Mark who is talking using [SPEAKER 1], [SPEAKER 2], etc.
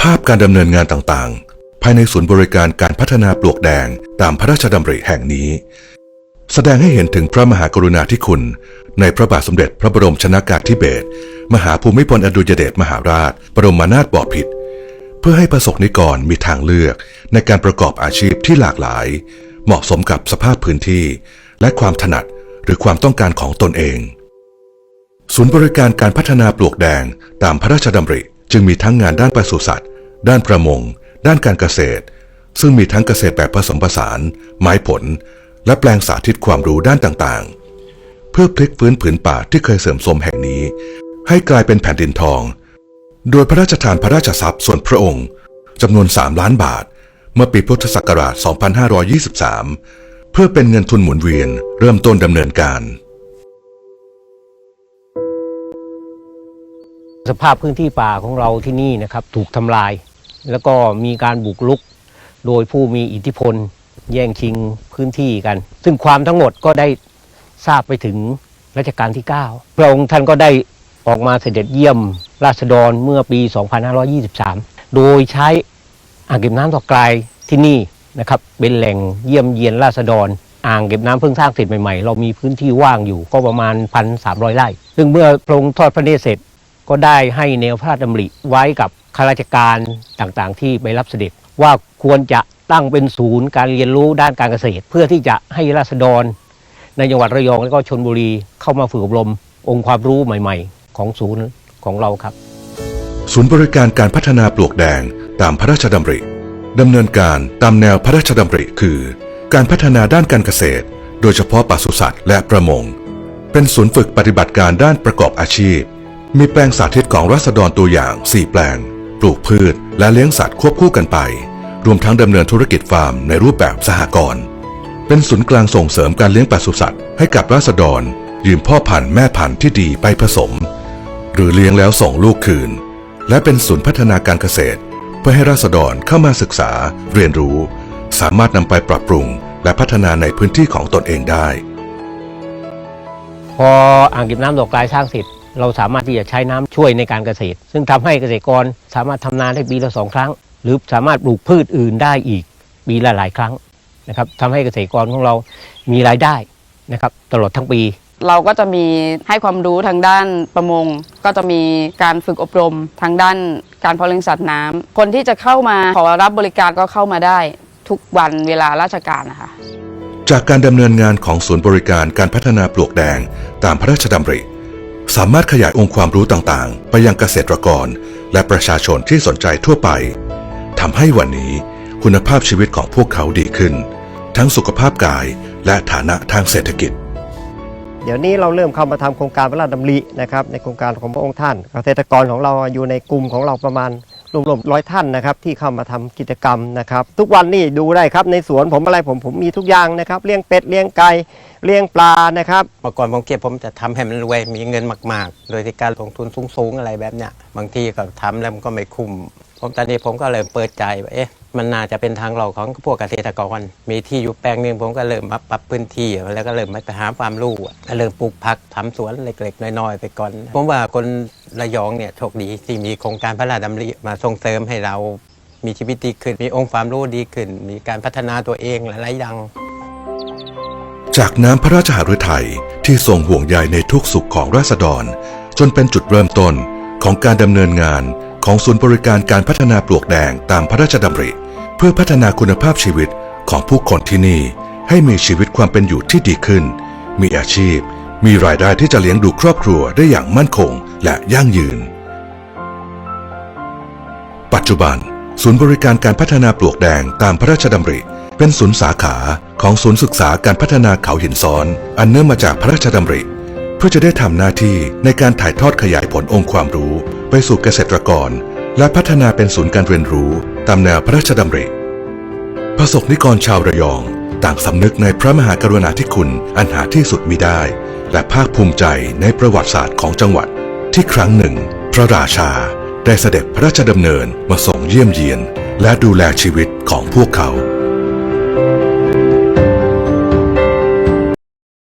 [SPEAKER 1] ภาพการดำเนินงานต่างๆ ภายในศูนย์บริการการพัฒนาปลวกแดงตามพระราชดำริแห่งนี้ แสดงให้เห็นถึงพระมหากรุณาธิคุณ ในพระบาทสมเด็จพระบรมชนากาธิเบศรมหาภูมิพลอดุลยเดชมหาราช บรมนาถบพิตรเพื่อให้ประสบนิกรมีทางเลือกในการประกอบอาชีพที่หลากหลาย เหมาะสมกับสภาพพื้นที่ และความถนัดหรือความต้องการของตนเอง ศูนย์บริการการพัฒนาปลวกแดงตามพระราชดำริ จึงมีทั้งงานด้านปศุสัตว์ ด้านประมง ด้านการเกษตร ซึ่งมีทั้งเกษตรแบบผสมผสาน ไม้ผล และแปลงสาธิตความรู้ด้านต่างๆ เพื่อพลิกฟื้นผืนป่าที่เคยเสื่อมโทรมแห่งนี้ ให้กลายเป็นแผ่นดินทอง โดยพระราชทานพระราชทรัพย์ส่วนพระองค์จำนวน 3 ล้านบาท เมื่อปีพุทธศักราช 2523 เพื่อเป็นเงินทุนหมุนเวียนเริ่มต้นดำเนินการ
[SPEAKER 2] สภาพพื้นที่ป่าของเราที่นี่นะครับถูกทำลาย แล้วก็มีการบุกรุกโดยผู้มีอิทธิพล แย่งชิงพื้นที่กัน ซึ่งความทั้งหมดก็ได้ทราบไปถึงรัชกาลที่ 9 พระองค์ท่านก็ได้ออกมาเสด็จเยี่ยมราษฎรเมื่อปี 2523 โดยใช้อ่างเก็บน้ำตอกไกลที่นี่นะครับเป็นแหล่งเยี่ยมเยียนราษฎรอ่างเก็บน้ำเพิ่งสร้างเสร็จใหม่ๆ เรามีพื้นที่ว่างอยู่ก็ประมาณ 1,300 ไร่ ซึ่งเมื่อพระองค์ทอดพระเนตรเสร็จ ก็ได้ให้แนวพระราชดำริไว้กับข้าราชการต่างๆ ที่ไปรับเสด็จ ว่าควรจะตั้งเป็นศูนย์การเรียนรู้ด้านการเกษตร เพื่อที่จะให้ราษฎร ในจังหวัดระยองและก็ชนบุรีเข้ามาฝึกอบรม องค์ความรู้ใหม่ ๆ ของศูนย์ของเราครับ
[SPEAKER 1] ศูนย์บริการการพัฒนาปลวกแดงตามพระราชดำริดำเนินการตามแนวพระราชดำริคือ การพัฒนาด้านการเกษตร โดยเฉพาะปศุสัตว์และประมง เป็นศูนย์ฝึกปฏิบัติการด้านประกอบอาชีพ มีแปลงสาธิตของรัษฎรตัวอย่าง 4 แปลง ปลูกพืช และเลี้ยงสัตว์ควบคู่กันไป รวมทั้งดำเนินธุรกิจฟาร์มในรูปแบบสหกรณ์ เป็นศูนย์กลางส่งเสริมการเลี้ยงปศุสัตว์ให้กับราษฎร ยืมพ่อพันธุ์แม่พันธุ์ที่ดีไปผสม หรือเลี้ยงแล้วส่งลูกคืน และเป็นศูนย์พัฒนาการเกษตร เพื่อให้ราษฎรเข้ามาศึกษา เรียนรู้ สามารถนำไปปรับปรุง และพัฒนาในพื้นที่ของตนเองได้
[SPEAKER 2] พออ่างเก็บน้ำดอกกลายสร้างเสร็จ เราสามารถที่จะใช้น้ำช่วยในการเกษตร ซึ่งทำให้เกษตรกรสามารถทำนาได้ปีละสองครั้ง หรือสามารถปลูกพืชอื่นได้อีกปีละหลายครั้งนะครับทำให้เกษตรกรของเรามีรายได้นะครับตลอดทั้งปี
[SPEAKER 3] เราก็จะมีให้ความรู้ทางด้านประมง ก็จะมีการฝึกอบรมทางด้านการเพาะเลี้ยงสัตว์น้ำคนที่จะเข้ามาขอรับบริการก็เข้ามาได้ทุกวันเวลาราชการนะคะ
[SPEAKER 1] จากการดำเนินงานของศูนย์บริการการพัฒนาปลวกแดงตามพระราชดำริ สามารถขยายองค์ความรู้ต่างๆ ไปยังเกษตรกร และประชาชนที่สนใจทั่วไปทำให้วันนี้คุณภาพชีวิตของพวกเขาดีขึ้น ทั้งสุขภาพกายและฐานะทางเศรษฐกิจ
[SPEAKER 4] เดี๋ยวนี้เราเริ่มเข้ามาทำโครงการพระราชดำรินะครับในโครงการของพระองค์ท่าน เกษตรกรของเราอยู่ในกลุ่มของเราประมาณ รวมๆร้อยท่านนะครับที่เข้ามาทำกิจกรรมนะครับ ทุกวันนี่ดูได้ครับในสวนผมอะไรผมผมมีทุกอย่างนะครับเลี้ยงเป็ดเลี้ยงไก่เลี้ยงปลานะครับ
[SPEAKER 5] เมื่อก่อนผมเก็บผมจะทำให้มันรวยมีเงินมาก ๆ โดยที่การลงทุนสูงๆอะไรแบบเนี้ยบางทีก็ทำแล้วมันก็ไม่คุ้มผมตอนนี้ผมก็เริ่มเปิดใจว่าเอ๊ะมันน่าจะเป็นทางเราของพวกเกษตรกร มีที่อยู่แปลงหนึ่งผมก็เริ่มมาปรับพื้นที่ แล้วก็เริ่มมาหาความรู้ก็เริ่มปลูกผักทำสวนเล็กๆน้อยๆไปก่อน ผมว่าคน ระยองเนี่ยโชคดีที่มีโครงการพระราชดำริมาส่งเสริมให้เรามีชีวิตดีขึ้น มีองค์ความรู้ดีขึ้น มีการพัฒนาตัวเองหลายอย่าง
[SPEAKER 1] จากน้ำพระราชหฤทัยที่ทรงห่วงใยในทุกสุขของราษฎร จนเป็นจุดเริ่มต้นของการดำเนินงานของศูนย์บริการการพัฒนาปลวกแดงตามพระราชดำริ เพื่อพัฒนาคุณภาพชีวิตของผู้คนที่นี่ ให้มีชีวิตความเป็นอยู่ที่ดีขึ้น มีอาชีพ มีรายได้ที่จะเลี้ยงดูครอบครัวได้อย่างมั่นคง และยั่งยืน ปัจจุบัน ศูนย์บริการการพัฒนาปลวกแดงตามพระราชดำริ เป็นศูนย์สาขาของศูนย์ศึกษาการพัฒนาเขาหินซ้อน อันเนื่องมาจากพระราชดำริ เพื่อจะได้ทำหน้าที่ในการถ่ายทอดขยายผลองค์ความรู้ ไปสู่เกษตรกร และพัฒนาเป็นศูนย์การเรียนรู้ตามแนวพระราชดำริประสบนิกรชาวระยองต่างสำนึกในพระมหากรุณาธิคุณอันหาที่สุดมิได้ และภาคภูมิใจในประวัติศาสตร์ของจังหวัด ที่ครั้งหนึ่ง พระราชาได้เสด็จพระราชดำเนินมาส่งเยี่ยมเยียน และดูแลชีวิตของพวกเขา